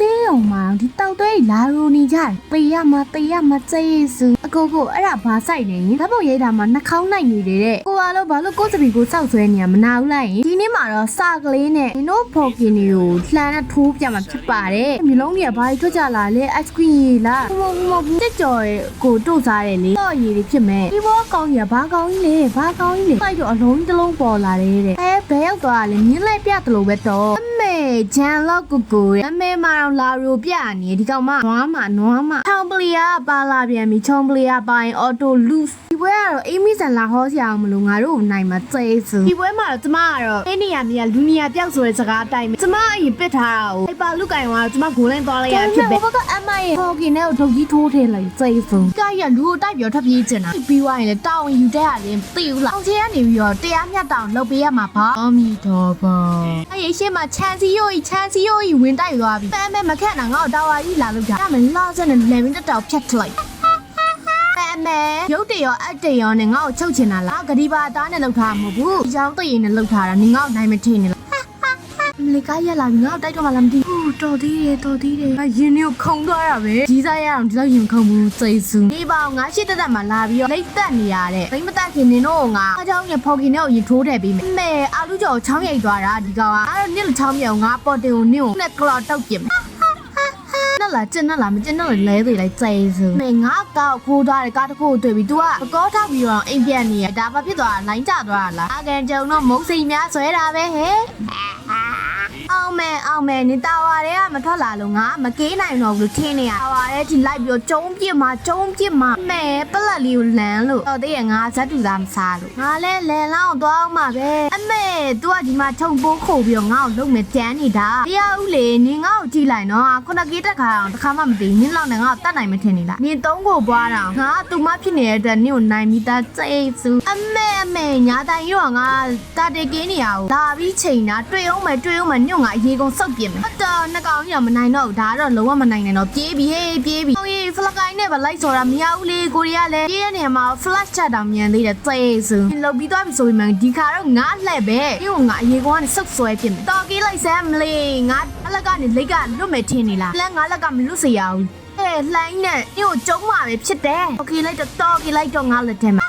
ဆေးရုံမှာဒီတောက်သွဲလာရူနေကြတယ်တေးရမှာတေးရမှာကျေးဇူးအကိုကိုအဲ့ဒါဘာဆိုင်နေရင်ဓာတ်ပုံရိုက်တာမှာနှာခေါင်းနိုင်နေတယ်တဲ့ကိုကတော့ဘာလို့ကိုယ်စပီကိုစောက်ဆွဲနေရမနာဘူးလိုက်ရင်ဒီနေ့မှာတော့စာကလေးနဲ့နင်တို့ဖော်ကင်တွေကိုလှန်နဲ့ထိုးပြမှာဖြစ်ပါတယ်မျိုးလုံးတွေကဘာကြီးထွက်ကြလာလဲ ice cream ရေလားမဟုတ်ဘူးမဟုတ်ဘူးတက်ကြော်ရဲ့ကိုတို့စားတယ်လေတော့ရည်တွေဖြစ်မဲ့ဒီဘောကောင်းကြီးကဘာကောင်းကြီးလဲဘာကောင်းကြီးလဲတိုက်တော့အလုံးတစ်လုံးပေါ်လာတယ်တဲ့အဲဘယ်ရောက်သွားလဲမြင်းလိုက်ပြတယ်လို့ပဲတော့အမေ ဂျန်လောက်ကိုကိုရဲ့အမေမအောင်လာရူပြနေဒီကောင်မနွားမနွားမထောင်ပလီယာပါလာပြန်ပြီချုံပလီယာပိုင်းအော်တိုလူး ဒီဘွဲကတော့အေးမီဆန်လာဟောစရာမလို့ငါတို့နိုင်မှာကျေးဇူးဒီဘွဲမှာတော့ကျမကတော့အဲ့နေရမြလူနီယာပြောက်ဆိုတဲ့စကားအတိုင်းပဲကျမအရင်ပစ်ထားတာကိုဟိပါလူကင်ကတော့ကျမဂိုးလင်းသွားလိုက်ရဖြစ်ပဲဘာကအမရဲ့ဟော်ကင်နဲ့ဒုတ်ကြီးထိုးထည့်လိုက်ကျေးဇူးကြာရလူကိုတိုက်ပြောထွက်ပြေးချင်တာပြီးသွားရင်လည်းတောင်းယူတဲ့ရတယ်မသိဘူးလားအောင်ချေကနေပြီးတော့တရားမျှတောင်လုပ်ပေးရမှာပါအမီတော်ပါအဲ့ရရှေ့မှာချန်စီယိုကြီးချန်စီယိုကြီးဝင်တိုက်သွားပြီပန်းမဲမခက်တာငါ့ကိုတာဝါကြီးလာလို့ကြရမယ်လာစနဲ့လေမင်းတက်တောက်ဖြတ်ထလိုက် ပန်းမဲရုပ်တရောအက်တရောနဲ့ငါ့ကိုချုပ်ချင်တာလားဂဒီပါအသားနဲ့လှုပ်ထားမှာမဟုတ်ဘူးဒီချောင်းတရင်နဲ့လှုပ်ထားတာနေငါ့ကိုနိုင်မထင်နေလားမလေးကားရက်လာပြီငါ့ကိုတိုက်တော့မှလားမသိဘူးတော်သေးတယ်တော်သေးတယ်အရင်ကခုံသွားတာပဲကြီးစားရအောင်ဒီလောက်ရင်ခုံဘူးစိတ်ဆူဒီပေါင်ငါရှိတက်တက်မှလာပြီးတော့လိတ်တက်နေရတဲ့ဘိမတက်ခင်နင်တို့ငါအချောင်းနဲ့ဖော်ကင်နဲ့ကိုရင်ထိုးထည့်ပေးမယ်မဲအာလူကြော်ချောင်းရိတ်သွားတာဒီကောင်ကအဲ့တော့နင့်လိုချောင်းမြောင်ငါပေါ်တင်ကိုနင့်ကိုနဲ့ကလော်တောက်ပြင်မယ် နဲ့လာကျင်းနဲ့လာမကျင်းနဲ့လဲသေးလိုက်စိတ်ဆူမဲငါကောက်ခိုးသွားတယ်ကားတစ်ခုကိုတွေ့ပြီး तू ကကောထောက်ပြီးတော့အိမ်ပြန်နေရဒါဘာဖြစ်သွားတာလိုင်းကျသွားတာလားအကန်ကြုံတော့မုံစိန်များဆွဲတာပဲဟဲ့အောင်မယ်အောင်မယ်နေတာ ဝါတွေကမထွက်လာလို့ငါမကေးနိုင်တော့ဘူးလို့ထင်းနေရတာဝါတွေဒီလိုက်ပြီးတော့ကျုံးပြစ်မှာကျုံးပြစ်မှာမဲပလက်လေးကိုလမ်းလို့တော့တည်းရငါဇက်တူသားမစားလို့ငါလဲလဲလောင်းသွားအောင်မှာပဲအမေ तू ကဒီမှာထုံပိုးခိုးပြီးတော့ငါ့ကိုလုံမယ်တန်းနေတာတရားဦးလေနင်ငါ့ကိုကြည့်လိုက်နော်ခုနကေးတက်ခါအောင်တစ်ခါမှမသိနင်လောက်နဲ့ငါ့ကိုတတ်နိုင်မထင်နေလားနင်သုံးကိုပွားတာငါသူမဖြစ်နေတဲ့အတွက်နင်ကိုနိုင်မိသားစိတ်စုအမေအမေညာတိုင်ရောငါတာတေကင်းနေရအောင်ဒါပြီးချိန်တာတွေ့အောင်မယ်တွေ့အောင်မယ်ညွန့်ငါအရေးကုန်စောက်ပြင်မယ်ဟုတ်တော့တော့နှစ်ကောင်ကြီးတော့မနိုင်တော့ဘူးဒါကတော့လုံးဝမနိုင်နိုင်တော့ပြေးပြီဟေးပြေးပြီဟိုကြီး flash ကိုင်းနဲ့ဗလိုက်ဆိုတာမရဘူးလေကိုရီးယားလည်းပြေးတဲ့နေရာမှာ flash ချတောင်မြန်သေးတယ်သေဆိုလောက်ပြီးသွားပြီဆိုပေမဲ့ဒီခါတော့ငါလှက်ပဲဒီကငါအရေးကောင်ကနေဆုတ်ဆွဲဖြစ်မယ်တော်ကြီးလိုက်စမ်းမလေးငါအလက်ကနေလက်ကနေလွတ်မယ်ထင်နေလားလက်ငါလက်ကမလွတ်စေရဘူးအဲလှိုင်းနဲ့ညို့ကျုံးမှာပဲဖြစ်တယ်။ Okay လိုက်တော့တော်ကြီးလိုက်တော့ငါလက်ထဲမှာ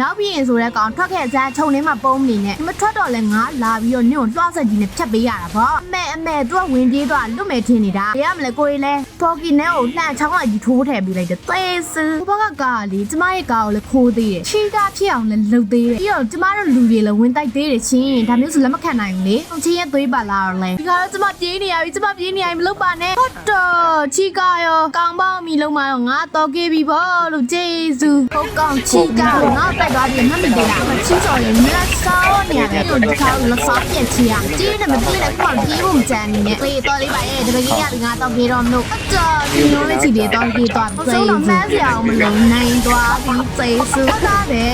ရောက်ပြီးရင်ဆိုတဲ့ကောင်ထွက်ခဲ့စမ်းခြုံလေးမှာပုံးနေနဲ့မထွက်တော့လဲငါလာပြီးတော့နင့်ကိုလွှတ်ဆက်ကြီးနဲ့ဖြတ်ပေးရတာဗောအမေအမေသူကဝင်ပြေးသွားလွတ်မယ်ထင်နေတာရရမလဲကိုရီလဲ ပေါ်ကီနဲ့ကိုလှန်ချောင်းလိုက်ကြီးထိုးထည့်ပေးလိုက်တယ်သေစဘဘကကားလေကျမရဲ့ကားကိုလည်းခိုးသေးတယ်ချီကားဖြစ်အောင်လည်းလှုပ်သေးတယ်ပြီးတော့ကျမတို့လူတွေလည်းဝင်တိုက်သေးတယ်ချင်းဒါမျိုးဆိုလက်မခံနိုင်ဘူးလေအောင်ချင်းရဲ့သွေးပါလာတော့လဲဒီကတော့ကျမပြေးနေရပြီကျမပြေးနေရပြီမလုပ်ပါနဲ့ဟုတ်တော့ချီကားရောကောင်ပေါမီလုံးမတော့ငါတော်ခဲ့ပြီဗောလို့ဂျေဇူးဟုတ်ကောင်ချီကားငါတက်သွားပြီမှတ်မိသေးလားချီစော်ရင်မလားစောင်းနေရတယ်တို့ဒီကောင်လစားပြက်ချီရကြေးနဲ့မပြေးလည်းကောင်ပြေးဖို့မကြမ်းနေနဲ့လေတော်လေးပါရဲ့တပည့်ကြီးကငါတော့ပြေးတော့မလို့အတော်ဒီလိုလေးချီလေးတော့ပြေးသွားပြီဆိုတော့မန်းစရာအောင်မလို့နိုင်သွားပြီသေစုသားပဲ